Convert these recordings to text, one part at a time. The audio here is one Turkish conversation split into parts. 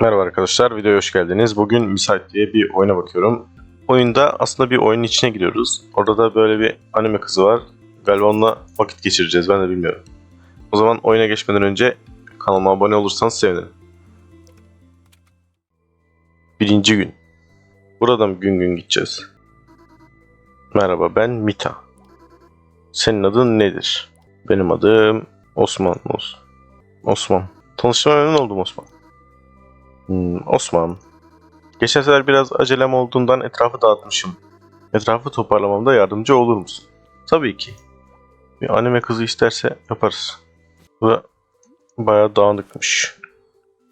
Merhaba arkadaşlar, videoya hoş geldiniz. Bugün Misait diye bir oyuna bakıyorum. Oyunda aslında bir oyunun içine giriyoruz. Orada da böyle bir anime kızı var. Galiba onunla vakit geçireceğiz, ben de bilmiyorum. O zaman oyuna geçmeden önce kanalıma abone olursanız sevinirim. Birinci gün. Buradan gün gün gideceğiz. Merhaba, ben Mita. Senin adın nedir? Benim adım Osman. Osman. Tanıştığıma memnun oldum Osman. Hmm, Osman. Geçen sefer biraz acelem olduğundan etrafı dağıtmışım. Etrafı toparlamamda yardımcı olur musun? Tabii ki. Bir anime kızı isterse yaparız. Bu da bayağı dağınıkmış.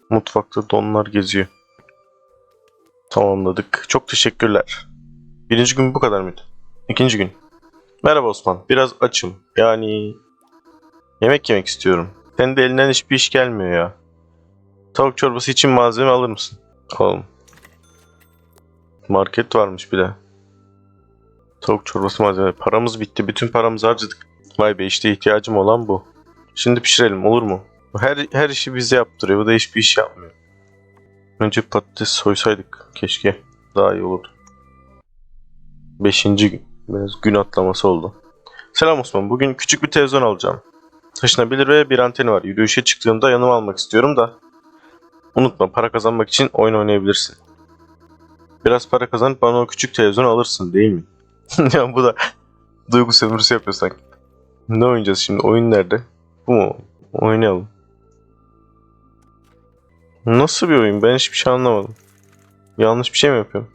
Mutfakta donlar geziyor. Tamamladık. Çok teşekkürler. Birinci gün bu kadar mıydı? İkinci gün. Merhaba Osman. Biraz açım. Yani yemek yemek istiyorum. Senin de elinden hiçbir iş gelmiyor ya. Tavuk çorbası için malzeme alır mısın? Alalım. Market varmış bir de. Tavuk çorbası malzeme. Paramız bitti. Bütün paramızı harcadık. Vay be işte ihtiyacım olan bu. Şimdi pişirelim olur mu? Her, her işi bize yaptırıyor. Bu da hiçbir iş yapmıyor. Önce patates soysaydık. Keşke. Daha iyi olurdu. Beşinci gün. Biraz gün atlaması oldu. Selam Osman. Bugün küçük bir televizyon alacağım. Taşınabilir ve bir anteni var. Yürüyüşe çıktığımda yanıma almak istiyorum da. Unutma para kazanmak için oyun oynayabilirsin. Biraz para kazanıp bana o küçük televizyonu alırsın değil mi? ya bu da duygu sömürüsü yapıyor sanki. Ne oynayacağız şimdi? Oyun nerede? Bu mu? Oynayalım. Nasıl bir oyun? Ben hiçbir şey anlamadım. Yanlış bir şey mi yapıyorum?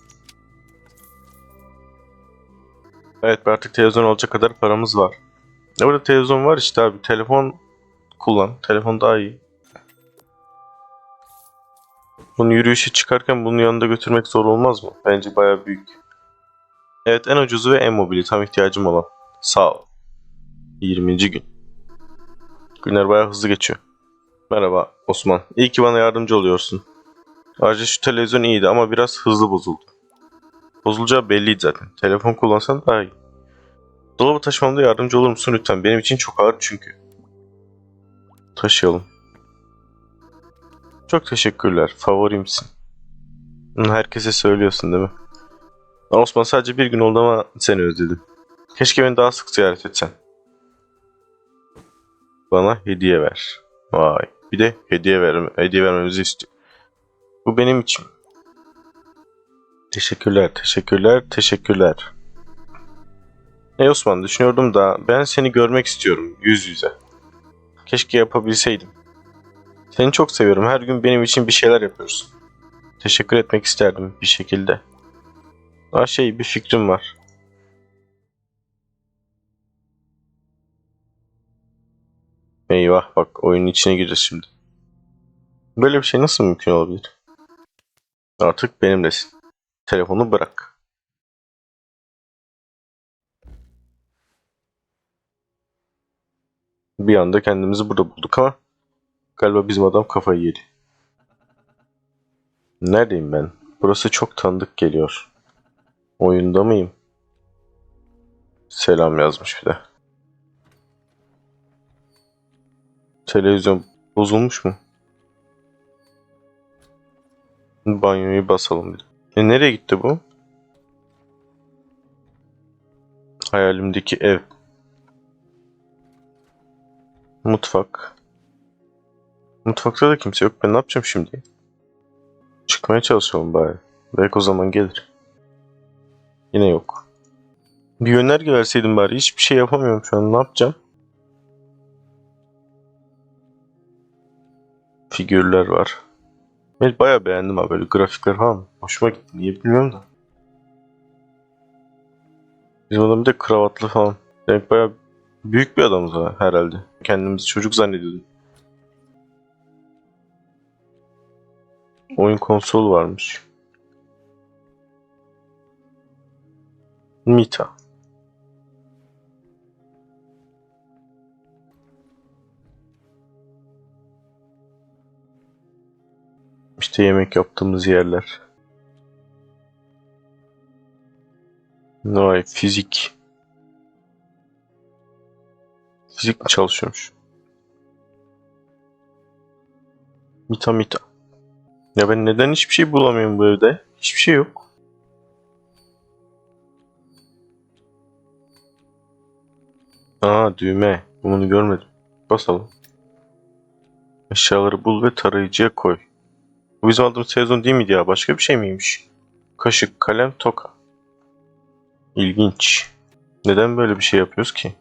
Evet artık televizyon olacak kadar paramız var. Ya burada televizyon var işte abi. Telefon kullan. Telefon daha iyi. Bunu yürüyüşe çıkarken bunun yanında götürmek zor olmaz mı? Bence bayağı büyük. Evet en ucuzu ve en mobili tam ihtiyacım olan. Sağ ol. 20. gün. Günler bayağı hızlı geçiyor. Merhaba Osman. İyi ki bana yardımcı oluyorsun. Ayrıca şu televizyon iyiydi ama biraz hızlı bozuldu. Bozulacağı belliydi zaten. Telefon kullansan daha iyi. Dolabı taşımamda yardımcı olur musun lütfen? Benim için çok ağır çünkü. Taşıyalım. Çok teşekkürler. Favorimsin. Herkese söylüyorsun değil mi? Osman sadece bir gün oldu ama seni özledim. Keşke beni daha sık ziyaret etsen. Bana hediye ver. Vay. Bir de hediye verme, hediye vermemizi istiyor. Bu benim için. Teşekkürler, teşekkürler, teşekkürler. Ey Osman düşünüyordum da ben seni görmek istiyorum yüz yüze. Keşke yapabilseydim. Seni çok seviyorum. Her gün benim için bir şeyler yapıyorsun. Teşekkür etmek isterdim bir şekilde. Aa şey bir fikrim var. Eyvah bak oyunun içine gireceğiz şimdi. Böyle bir şey nasıl mümkün olabilir? Artık benimlesin. Telefonu bırak. Bir anda kendimizi burada bulduk ama galiba bizim adam kafayı yedi. Neredeyim ben? Burası çok tanıdık geliyor. Oyunda mıyım? Selam yazmış bir de. Televizyon bozulmuş mu? Banyoyu basalım bir de. E nereye gitti bu? Hayalimdeki ev. Mutfak. Mutfakta da kimse yok. Ben ne yapacağım şimdi? Çıkmaya çalışalım bari. Belki o zaman gelir. Yine yok. Bir yönerge verseydim bari. Hiçbir şey yapamıyorum şu an. Ne yapacağım? Figürler var. Ben bayağı beğendim abi böyle grafikler falan. Hoşuma gitti. Niye bilmiyorum da. Bizim adam bir de kravatlı falan. Demek bayağı büyük bir adamız ha, herhalde. Kendimizi çocuk zannediyordum. Oyun konsolu varmış. Mita. İşte yemek yaptığımız yerler. Vay fizik. Fizik mi çalışıyormuş? Mita mita. Ya ben neden hiçbir şey bulamıyorum bu evde? Hiçbir şey yok. Aa düğme. Bunu görmedim. Basalım. Eşyaları bul ve tarayıcıya koy. Bu bizim aldığımız sezon değil miydi ya? Başka bir şey miymiş? Kaşık, kalem, toka. İlginç. Neden böyle bir şey yapıyoruz ki?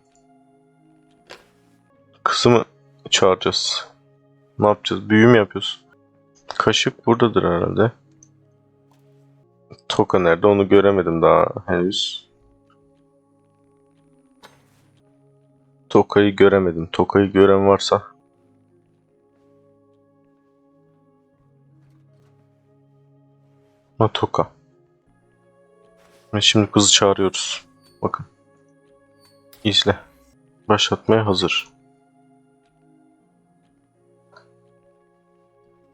Kızı mı çağıracağız? Ne yapacağız? Büyü mü yapıyoruz? Kaşık buradadır herhalde. Toka nerede? Onu göremedim daha henüz. Toka'yı göremedim. Toka'yı gören varsa. Ha Toka. Ve şimdi kızı çağırıyoruz. Bakın. İzle. Başlatmaya hazır.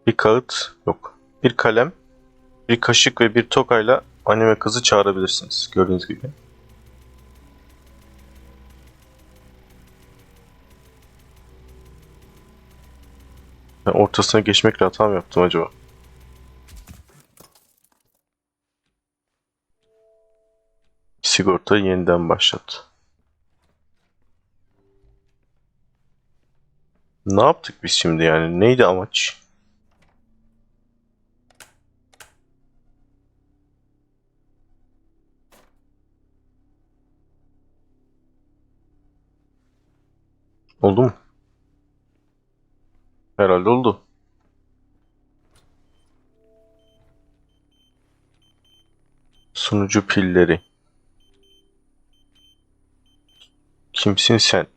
Bir kağıt yok. Bir kalem, bir kaşık ve bir tokayla anime kızı çağırabilirsiniz. Gördüğünüz gibi. Ortasına geçmekle hata mı yaptım acaba? Sigorta yeniden başlat. Ne yaptık biz şimdi yani? Neydi amaç? Oldu mu? Herhalde oldu. Sunucu pilleri. Kimsin sen?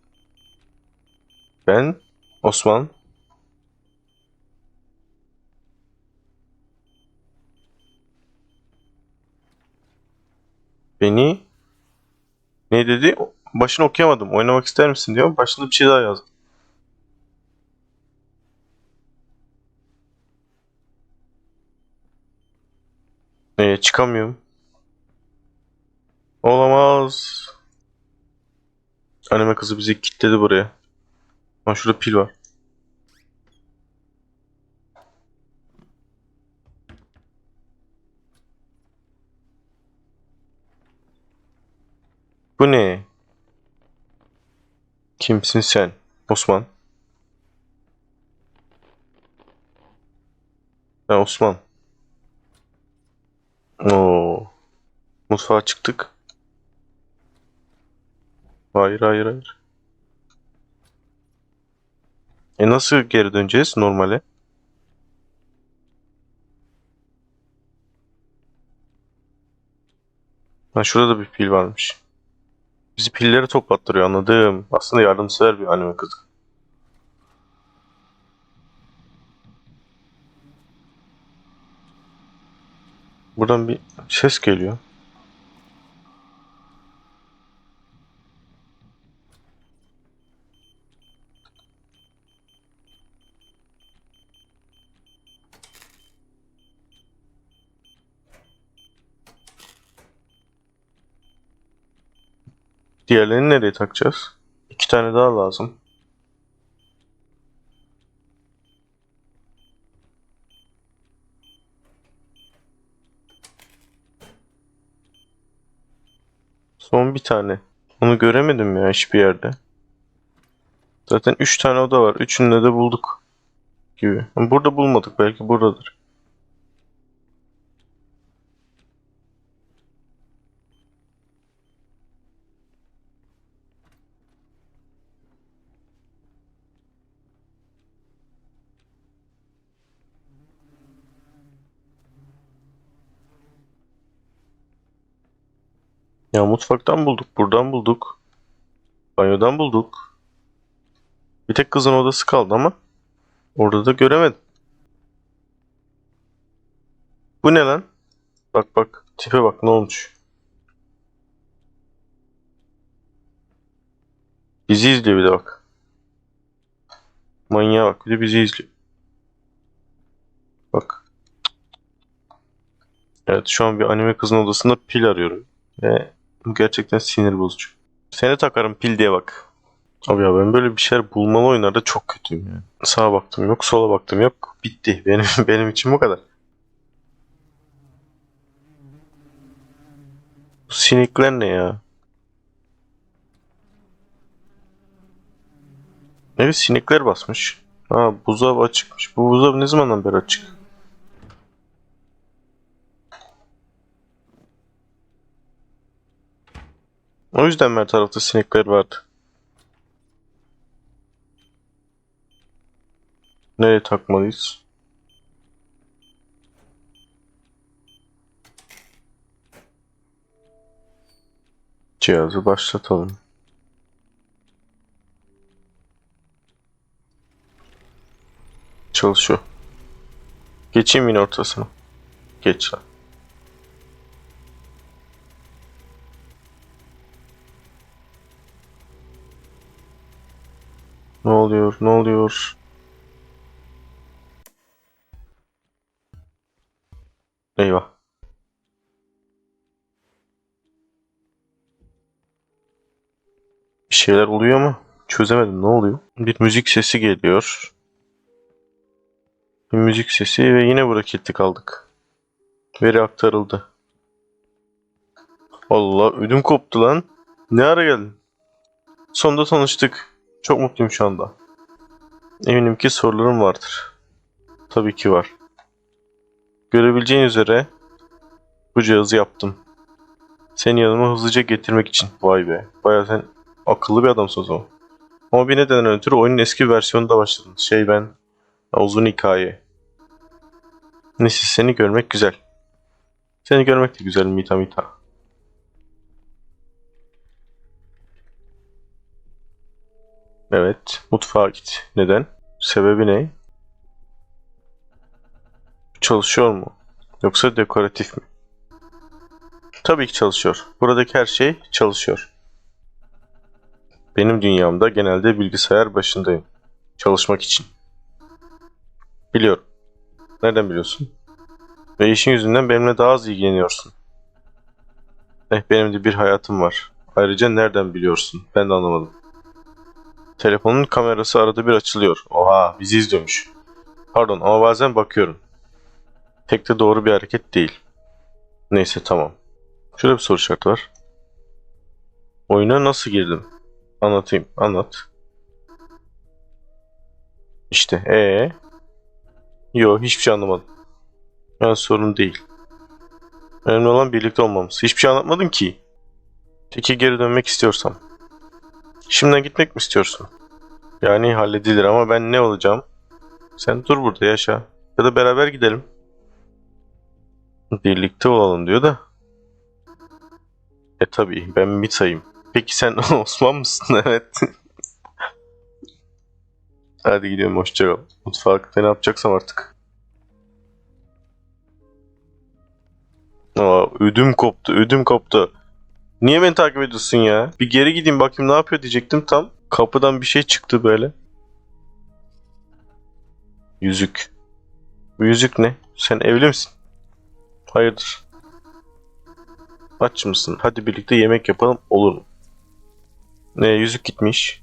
Ben Osman. Beni ne dedi? Başını okuyamadım. Oynamak ister misin diyor. Başında bir şey daha yazdı. Ee, çıkamıyorum. Olamaz. Anime kızı bizi kilitledi buraya. Ha şurada pil var. Bu ne? Kimsin sen? Osman. Ben Osman. Oo. Mutfağa çıktık. Hayır hayır hayır. E nasıl geri döneceğiz normale? Ha şurada da bir pil varmış. Bizi pilleri toplattırıyor anladım. Aslında yardımsever bir anime kızı. Buradan bir ses geliyor. Diğerlerini nereye takacağız? İki tane daha lazım. Son bir tane. Onu göremedim ya hiçbir yerde. Zaten üç tane oda var. Üçünü de bulduk. Gibi. Burada bulmadık. Belki buradadır. Ya mutfaktan bulduk, buradan bulduk. Banyodan bulduk. Bir tek kızın odası kaldı ama orada da göremedim. Bu ne lan? Bak bak, tipe bak ne olmuş. Bizi izliyor bir de bak. Manyağa bak, bir de bizi izliyor. Bak. Evet, şu an bir anime kızın odasında pil arıyorum. Ve bu gerçekten sinir bozucu. Seni takarım pil diye bak. Abi ya ben böyle bir şeyler bulmalı oyunlarda çok kötüyüm yani. Sağa baktım yok, sola baktım yok. Bitti. Benim benim için bu kadar. Bu sinikler ne ya? Evet sinikler basmış. Ha buzdolabı açıkmış. Bu buzdolabı ne zamandan beri açık? O yüzden her tarafta sinekler vardı. Nereye takmalıyız? Cihazı başlatalım. Çalışıyor. Geçeyim yine ortasına. Geç lan. Ne oluyor? Ne oluyor? Eyvah. Bir şeyler oluyor ama çözemedim. Ne oluyor? Bir müzik sesi geliyor. Bir müzik sesi ve yine burada kilitli kaldık. Veri aktarıldı. Allah ödüm koptu lan. Ne ara geldin? Sonunda tanıştık. Çok mutluyum şu anda. Eminim ki sorularım vardır. Tabii ki var. Görebileceğin üzere bu cihazı yaptım. Seni yanıma hızlıca getirmek için. Vay be. Baya sen akıllı bir adamsın o zaman. Ama bir nedenden ötürü oyunun eski versiyonunda başladın. Şey ben uzun hikaye. Neyse seni görmek güzel. Seni görmek de güzel Mita Mita. Evet, mutfağa git. Neden? Sebebi ne? Çalışıyor mu? Yoksa dekoratif mi? Tabii ki çalışıyor. Buradaki her şey çalışıyor. Benim dünyamda genelde bilgisayar başındayım. Çalışmak için. Biliyorum. Nereden biliyorsun? Ve işin yüzünden benimle daha az ilgileniyorsun. Eh benim de bir hayatım var. Ayrıca nereden biliyorsun? Ben de anlamadım. Telefonun kamerası arada bir açılıyor. Oha bizi izliyormuş. Pardon ama bazen bakıyorum. Pek de doğru bir hareket değil. Neyse tamam. Şurada bir soru işareti var. Oyuna nasıl girdim? Anlatayım. Anlat. İşte ee. Yo hiçbir şey anlamadım. Yani sorun değil. Önemli olan birlikte olmamız. Hiçbir şey anlatmadın ki. Peki geri dönmek istiyorsam. Şimdiden gitmek mi istiyorsun? Yani halledilir ama ben ne olacağım? Sen dur burada yaşa. Ya da beraber gidelim. Birlikte olalım diyor da. E tabii ben Mita'yım. Peki sen Osman mısın? evet. Hadi gidiyorum hoşça kal. Mutfakta ne yapacaksam artık. Aa, ödüm koptu, ödüm koptu. Niye beni takip ediyorsun ya? Bir geri gideyim bakayım ne yapıyor diyecektim tam. Kapıdan bir şey çıktı böyle. Yüzük. Bu yüzük ne? Sen evli misin? Hayırdır? Aç mısın? Hadi birlikte yemek yapalım olur mu? Ne yüzük gitmiş.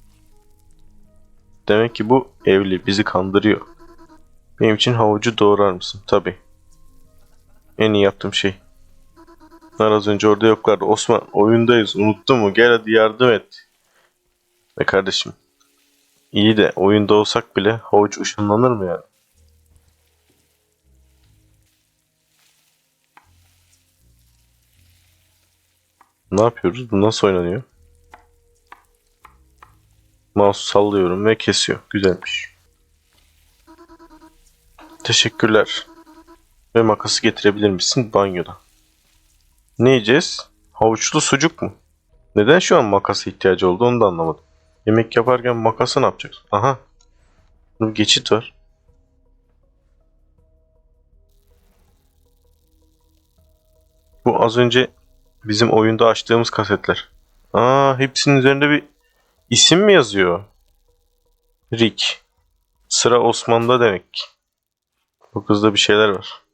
Demek ki bu evli bizi kandırıyor. Benim için havucu doğrar mısın? Tabi. En iyi yaptığım şey. Bunlar az önce orada yoklardı. Osman oyundayız unuttun mu? Gel hadi yardım et. Ve kardeşim. İyi de oyunda olsak bile havuç ışınlanır mı yani? Ne yapıyoruz? Bu nasıl oynanıyor? Mouse sallıyorum ve kesiyor. Güzelmiş. Teşekkürler. Ve makası getirebilir misin banyoda? Ne yiyeceğiz? Havuçlu sucuk mu? Neden şu an makasa ihtiyacı oldu onu da anlamadım. Yemek yaparken makası ne yapacağız? Aha. Bir geçit var. Bu az önce bizim oyunda açtığımız kasetler. Aa, hepsinin üzerinde bir isim mi yazıyor? Rick. Sıra Osman'da demek. Bu kızda bir şeyler var.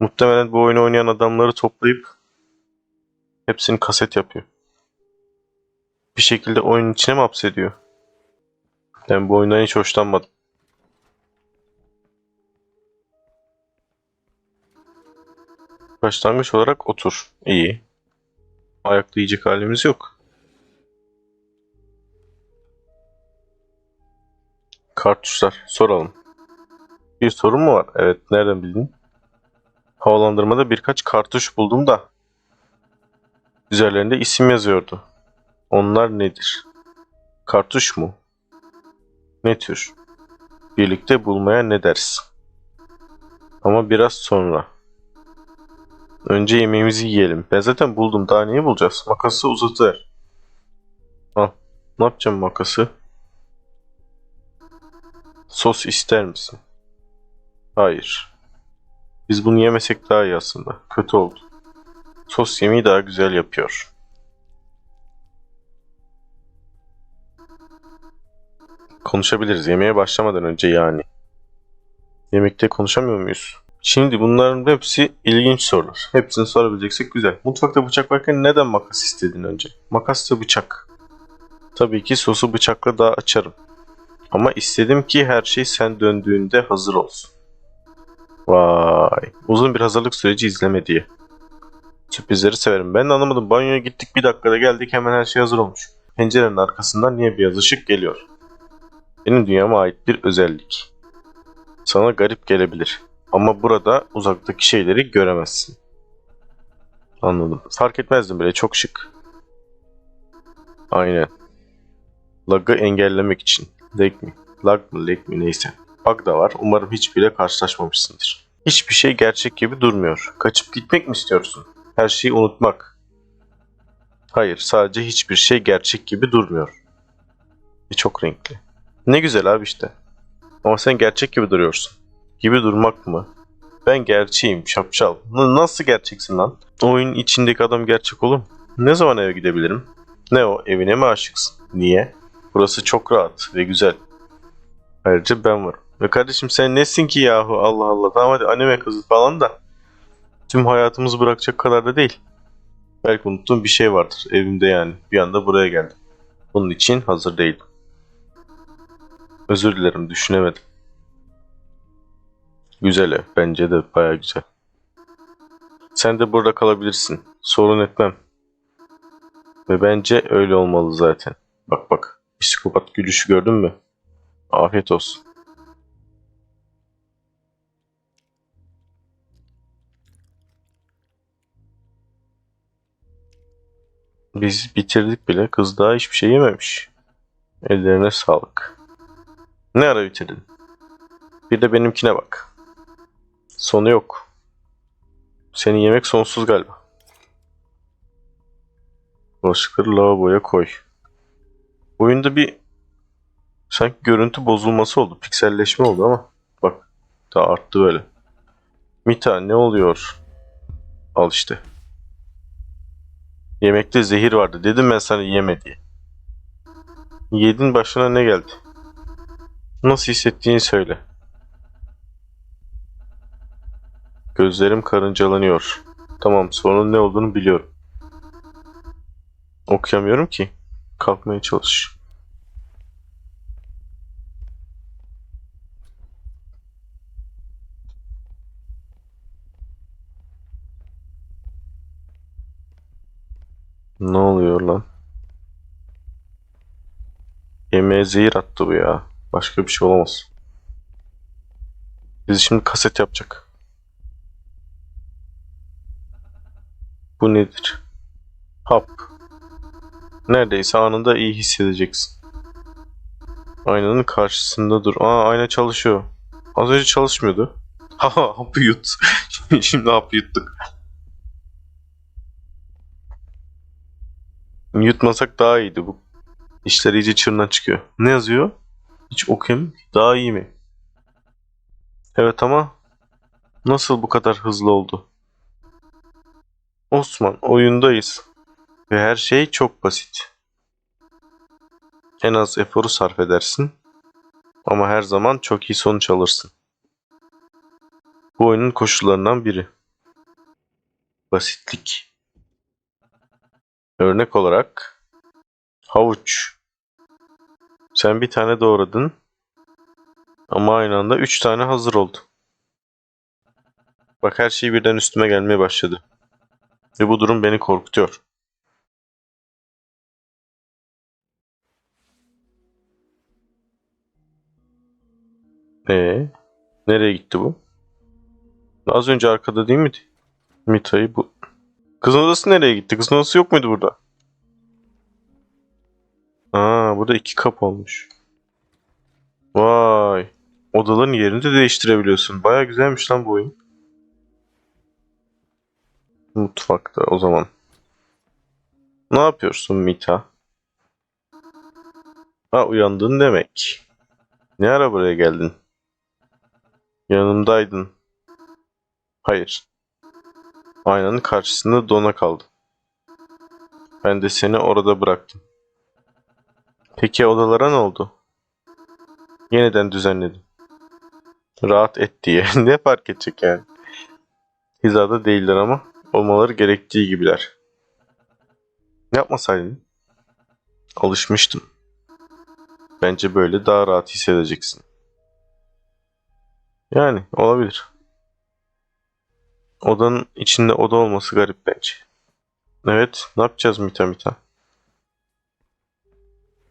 Muhtemelen bu oyunu oynayan adamları toplayıp hepsini kaset yapıyor. Bir şekilde oyunun içine mi hapsediyor? Ben bu oyundan hiç hoşlanmadım. Başlangıç olarak otur. İyi. Ayakta yiyecek halimiz yok. Kartuşlar. Soralım. Bir sorun mu var? Evet. Nereden bildin? Havalandırmada birkaç kartuş buldum da. Üzerlerinde isim yazıyordu. Onlar nedir? Kartuş mu? Ne tür? Birlikte bulmaya ne dersin? Ama biraz sonra. Önce yemeğimizi yiyelim. Ben zaten buldum. Daha neyi bulacağız? Makası uzatıver. Al. Ne yapacağım makası? Sos ister misin? Hayır. Biz bunu yemesek daha iyi aslında. Kötü oldu. Sos yemeği daha güzel yapıyor. Konuşabiliriz. Yemeğe başlamadan önce yani. Yemekte konuşamıyor muyuz? Şimdi bunların hepsi ilginç sorular. Hepsini sorabileceksek güzel. Mutfakta bıçak varken neden makas istedin önce? Makas da bıçak. Tabii ki sosu bıçakla daha açarım. Ama istedim ki her şey sen döndüğünde hazır olsun. Vay. Uzun bir hazırlık süreci izleme diye. Sürprizleri severim. Ben de anlamadım. Banyoya gittik bir dakikada geldik hemen her şey hazır olmuş. Pencerenin arkasından niye beyaz ışık geliyor? Benim dünyama ait bir özellik. Sana garip gelebilir. Ama burada uzaktaki şeyleri göremezsin. Anladım. Fark etmezdim bile. Çok şık. Aynen. Lag'ı engellemek için. Lag mi? Lag mı? Lag mi? Neyse. Bug da var. Umarım hiçbiriyle karşılaşmamışsındır. Hiçbir şey gerçek gibi durmuyor. Kaçıp gitmek mi istiyorsun? Her şeyi unutmak. Hayır, sadece hiçbir şey gerçek gibi durmuyor. Ve çok renkli. Ne güzel abi işte. Ama sen gerçek gibi duruyorsun. Gibi durmak mı? Ben gerçeğim şapşal. Nasıl gerçeksin lan? Oyun içindeki adam gerçek olur mu? Ne zaman eve gidebilirim? Ne o evine mi aşıksın? Niye? Burası çok rahat ve güzel. Ayrıca ben varım. Ve kardeşim sen nesin ki yahu Allah Allah. Tamam hadi anime kızı falan da. Tüm hayatımızı bırakacak kadar da değil. Belki unuttuğum bir şey vardır evimde yani. Bir anda buraya geldim. Bunun için hazır değilim. Özür dilerim düşünemedim. Güzel. Bence de baya güzel. Sen de burada kalabilirsin. Sorun etmem. Ve bence öyle olmalı zaten. Bak bak. Psikopat gülüşü gördün mü? Afiyet olsun. Biz bitirdik bile. Kız daha hiçbir şey yememiş. Ellerine sağlık. Ne ara bitirdin? Bir de benimkine bak. Sonu yok. Senin yemek sonsuz galiba. Bulaşıkları lavaboya koy. Oyunda bir sanki görüntü bozulması oldu. Pikselleşme oldu ama bak daha arttı böyle. Mita ne oluyor? Al işte. Yemekte zehir vardı. Dedim ben sana yeme diye. Yedin başına ne geldi? Nasıl hissettiğini söyle. Gözlerim karıncalanıyor. Tamam sorunun ne olduğunu biliyorum. Okuyamıyorum ki. Kalkmaya çalış. Ne oluyor lan? Yemeğe zehir attı bu ya. Başka bir şey olamaz. Bizi şimdi kaset yapacak. Bu nedir? Hap. Neredeyse anında iyi hissedeceksin. Aynanın karşısında dur. Aa ayna çalışıyor. Az önce çalışmıyordu. Haha hapı yut. Şimdi hapı yuttuk. Yutmasak daha iyiydi bu. İşler iyice çığırından çıkıyor. Ne yazıyor? Hiç okuyayım. Daha iyi mi? Evet ama nasıl bu kadar hızlı oldu? Osman oyundayız. Ve her şey çok basit. En az eforu sarf edersin. Ama her zaman çok iyi sonuç alırsın. Bu oyunun koşullarından biri. Basitlik. Örnek olarak havuç. Sen bir tane doğradın ama aynı anda üç tane hazır oldu. Bak her şey birden üstüme gelmeye başladı. Ve bu durum beni korkutuyor. Ee, nereye gitti bu? Az önce arkada değil miydi? Mita'yı bu. Kızın odası nereye gitti? Kızın odası yok muydu burada? Aa, burada iki kapı olmuş. Vay. Odaların yerini de değiştirebiliyorsun. Baya güzelmiş lan bu oyun. Mutfakta o zaman. Ne yapıyorsun Mita? Ha uyandın demek. Ne ara buraya geldin? Yanımdaydın. Hayır. Aynanın karşısında dona kaldım. Ben de seni orada bıraktım. Peki odalara ne oldu? Yeniden düzenledim. Rahat et diye. ne fark edecek yani? Hizada değiller ama olmaları gerektiği gibiler. Yapmasaydın? Alışmıştım. Bence böyle daha rahat hissedeceksin. Yani olabilir. Odanın içinde oda olması garip bence. Evet, ne yapacağız Mita Mita?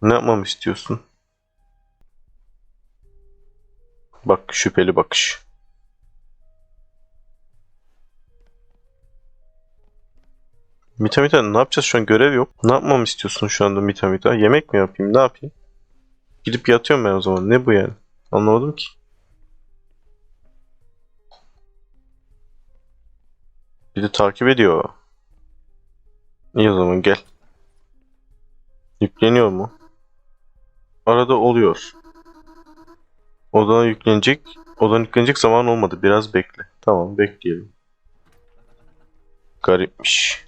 Ne yapmamı istiyorsun? Bak şüpheli bakış. Mita Mita ne yapacağız şu an görev yok. Ne yapmamı istiyorsun şu anda Mita Mita? Yemek mi yapayım ne yapayım? Gidip yatıyorum ben o zaman. Ne bu yani? Anlamadım ki. Bir de takip ediyor. İyi o zaman gel. Yükleniyor mu? Arada oluyor. Odana yüklenecek. Odan yüklenecek zaman olmadı. Biraz bekle. Tamam bekleyelim. Garipmiş.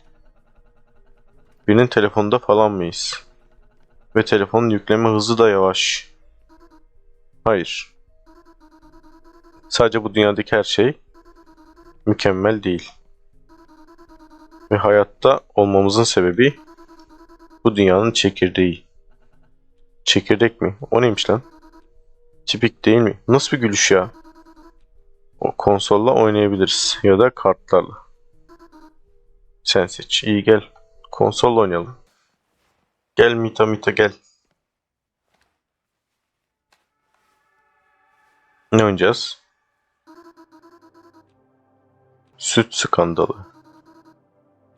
Birinin telefonda falan mıyız? Ve telefonun yükleme hızı da yavaş. Hayır. Sadece bu dünyadaki her şey mükemmel değil. Ve hayatta olmamızın sebebi bu dünyanın çekirdeği. Çekirdek mi? O neymiş lan? Tipik değil mi? Nasıl bir gülüş ya? O konsolla oynayabiliriz ya da kartlarla. Sen seç. İyi gel. Konsolla oynayalım. Gel Mita Mita gel. Ne oynayacağız? Süt skandalı.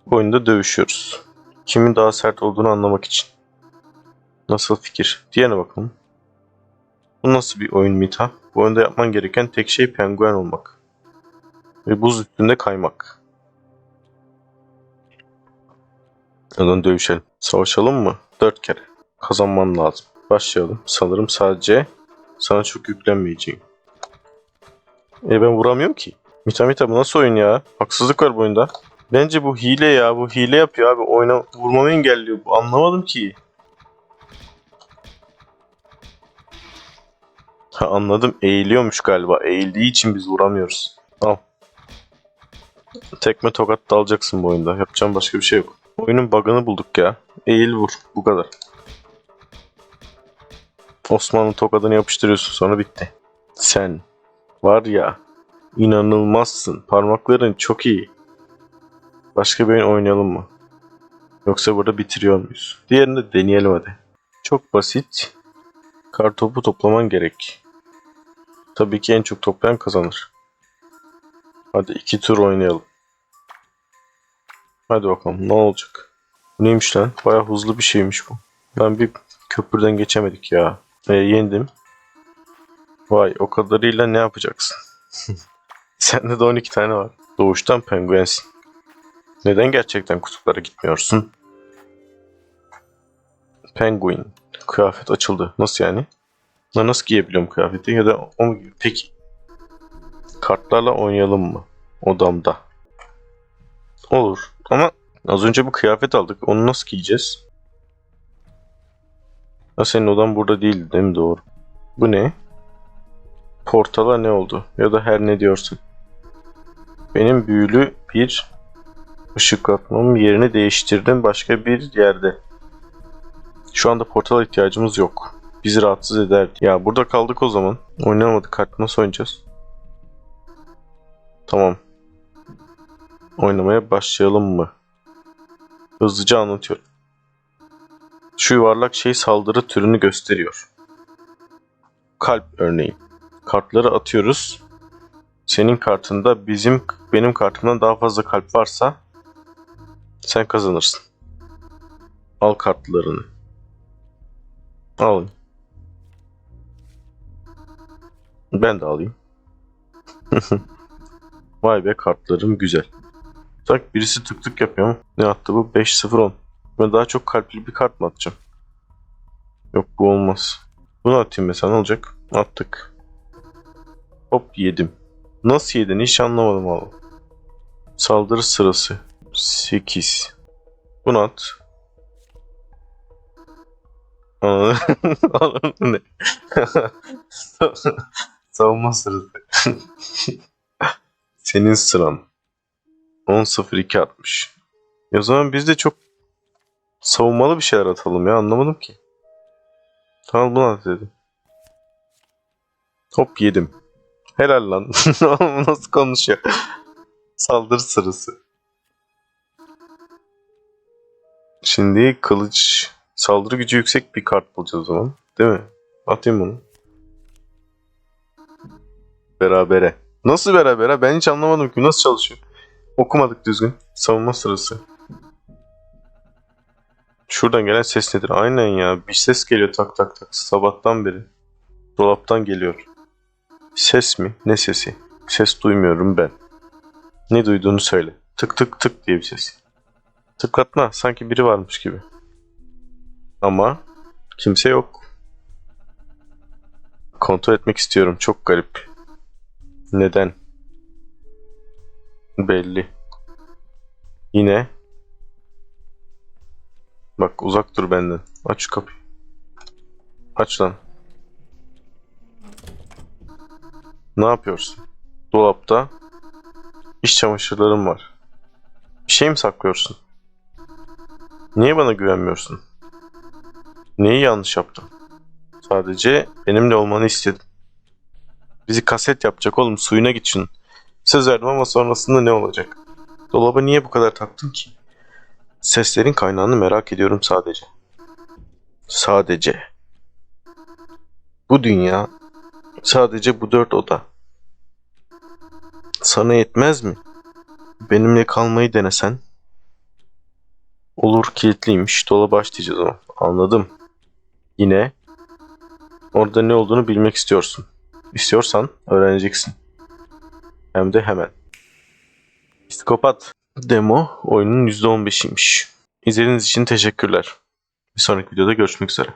Bu oyunda dövüşüyoruz. Kimin daha sert olduğunu anlamak için. Nasıl fikir? Diğerine bakalım. Bu nasıl bir oyun Mita? Bu oyunda yapman gereken tek şey penguen olmak. Ve buz üstünde kaymak. Neden dövüşelim? Savaşalım mı? Dört kere. Kazanman lazım. Başlayalım. Sanırım sadece sana çok yüklenmeyeceğim. E ben vuramıyorum ki. Mita Mita bu nasıl oyun ya? Haksızlık var bu oyunda. Bence bu hile ya. Bu hile yapıyor abi. Oyuna vurmamı engelliyor. Bu anlamadım ki. Anladım. Eğiliyormuş galiba. Eğildiği için biz vuramıyoruz. Al. Tekme tokat dalacaksın bu oyunda. Yapacağım başka bir şey yok. Oyunun bug'ını bulduk ya. Eğil vur. Bu kadar. Osman'ın tokadını yapıştırıyorsun sonra bitti. Sen var ya inanılmazsın. Parmakların çok iyi. Başka bir oyun oynayalım mı? Yoksa burada bitiriyor muyuz? Diğerini de deneyelim hadi. Çok basit. Kartopu toplaman gerek. Tabii ki en çok toplayan kazanır. Hadi iki tur oynayalım. Hadi bakalım ne olacak. Bu neymiş lan? Baya hızlı bir şeymiş bu. Ben bir köprüden geçemedik ya. E, yendim. Vay o kadarıyla ne yapacaksın? Sende de 12 tane var. Doğuştan penguensin. Neden gerçekten kutuplara gitmiyorsun? Penguin. Kıyafet açıldı. Nasıl yani? Ben nasıl giyebiliyorum kıyafeti ya da o mu giyiyor? Peki. Kartlarla oynayalım mı? Odamda. Olur. Ama az önce bu kıyafet aldık. Onu nasıl giyeceğiz? Ha senin odan burada değil değil mi? Doğru. Bu ne? Portala ne oldu? Ya da her ne diyorsun. Benim büyülü bir ışıklatmamın yerini değiştirdim başka bir yerde. Şu anda portala ihtiyacımız yok. Bizi rahatsız ederdi. Ya burada kaldık o zaman. Oynamadık kart nasıl oynayacağız? Tamam. Oynamaya başlayalım mı? Hızlıca anlatıyorum. Şu yuvarlak şey saldırı türünü gösteriyor. Kalp örneğin. Kartları atıyoruz. Senin kartında bizim benim kartımdan daha fazla kalp varsa sen kazanırsın. Al kartlarını. Al. Ben de alayım. Vay be kartlarım güzel. Tak birisi tık tık yapıyor mu? Ne attı bu? 5-0-10. Ben daha çok kalpli bir kart mı atacağım? Yok bu olmaz. Bunu atayım mesela ne olacak? Attık. Hop yedim. Nasıl yedin hiç anlamadım abi. Saldırı sırası. 8. Bunu at. Anladın ne? Savunma sırası. Senin sıran. 10-0-2 atmış. Ya o zaman biz de çok savunmalı bir şeyler atalım ya anlamadım ki. Tamam bunu at dedim. Hop yedim. Helal lan. Nasıl konuşuyor? Saldırı sırası. Şimdi kılıç saldırı gücü yüksek bir kart bulacağız o zaman. Değil mi? Atayım bunu. Berabere. Nasıl berabere? Ben hiç anlamadım ki. Nasıl çalışıyor? Okumadık düzgün. Savunma sırası. Şuradan gelen ses nedir? Aynen ya. Bir ses geliyor tak tak tak. Sabahtan beri. Dolaptan geliyor. Ses mi? Ne sesi? Ses duymuyorum ben. Ne duyduğunu söyle. Tık tık tık diye bir ses. Tıklatma. Sanki biri varmış gibi. Ama kimse yok. Kontrol etmek istiyorum. Çok garip. Neden? Belli. Yine. Bak uzak dur benden. Aç kapıyı. Aç lan. Ne yapıyorsun? Dolapta iş çamaşırlarım var. Bir şey mi saklıyorsun? Niye bana güvenmiyorsun? Neyi yanlış yaptım? Sadece benimle olmanı istedim. Bizi kaset yapacak oğlum suyuna git. Söz verdim ama sonrasında ne olacak? Dolaba niye bu kadar taktın ki? Seslerin kaynağını merak ediyorum sadece. Sadece. Bu dünya sadece bu dört oda. Sana yetmez mi? Benimle kalmayı denesen. Olur kilitliymiş. Dolaba aç diyeceğiz ama. Anladım. Yine orada ne olduğunu bilmek istiyorsun. İstiyorsan öğreneceksin. Hem de hemen. Psikopat demo oyunun %15'iymiş. İzlediğiniz için teşekkürler. Bir sonraki videoda görüşmek üzere.